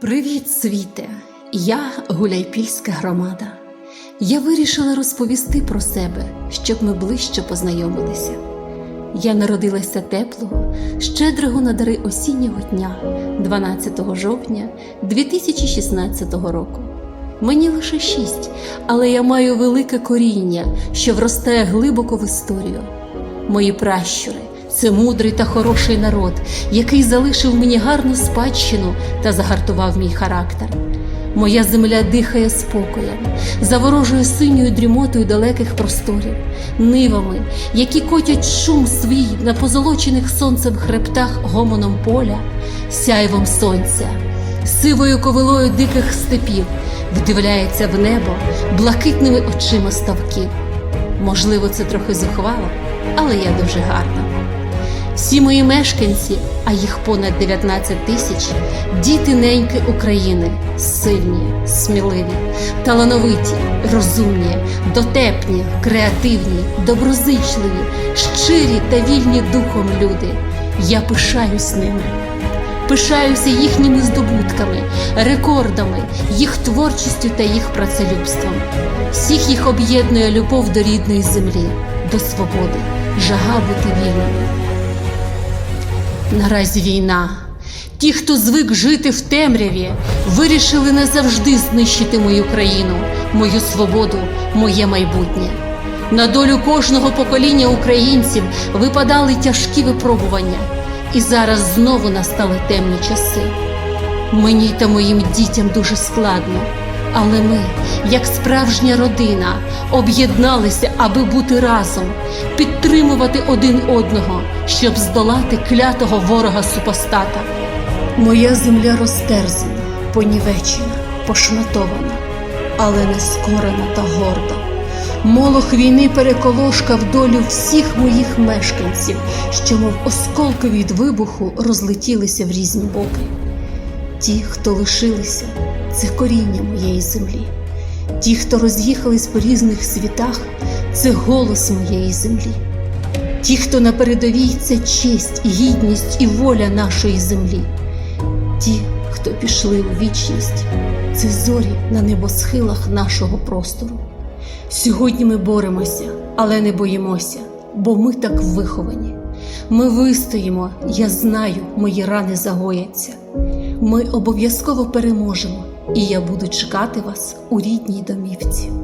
Привіт, світе! Я Гуляйпільська громада. Я вирішила розповісти про себе, щоб ми ближче познайомилися. Я народилася теплого, щедрого на дари осіннього дня, 12 жовтня 2016 року. Мені лише шість, але я маю велике коріння, що вростає глибоко в історію. Мої пращури це мудрий та хороший народ, який залишив мені гарну спадщину та загартував мій характер. Моя земля дихає спокоєм, заворожує синьою дрімотою далеких просторів, нивами, які котять шум свій на позолочених сонцем хребтах гомоном поля, сяйвом сонця, сивою ковилою диких степів, вдивляється в небо блакитними очима ставків. Можливо, це трохи зухвало, але я дуже гарна. Всі мої мешканці, а їх понад 19 тисяч, діти неньки України, сильні, сміливі, талановиті, розумні, дотепні, креативні, доброзичливі, щирі та вільні духом люди. Я пишаюсь ними. Пишаюся їхніми здобутками, рекордами, їх творчістю та їх працелюбством. Всіх їх об'єднує любов до рідної землі, до свободи, жага бути вільними. Наразі війна. Ті, хто звик жити в темряві, вирішили назавжди знищити мою країну, мою свободу, моє майбутнє. На долю кожного покоління українців випадали тяжкі випробування, і зараз знову настали темні часи. Мені та моїм дітям дуже складно, але ми, як справжня родина, об'єдналися, аби бути разом, підтримувати один одного, щоб здолати клятого ворога супостата. Моя земля розтерзана, понівечена, пошматована, але не скорена та горда. Молох війни переколошкав долю всіх моїх мешканців, що, мов осколки від вибуху, розлетілися в різні боки. Ті, хто лишилися, це коріння моєї землі. Ті, хто роз'їхались по різних світах, це голос моєї землі. Ті, хто на передовій, це честь, гідність і воля нашої землі. Ті, хто пішли у вічність, це зорі на небосхилах нашого простору. Сьогодні ми боремося, але не боїмося, бо ми так виховані. Ми вистоїмо, я знаю, мої рани загояться. Ми обов'язково переможемо, і я буду чекати вас у рідній домівці.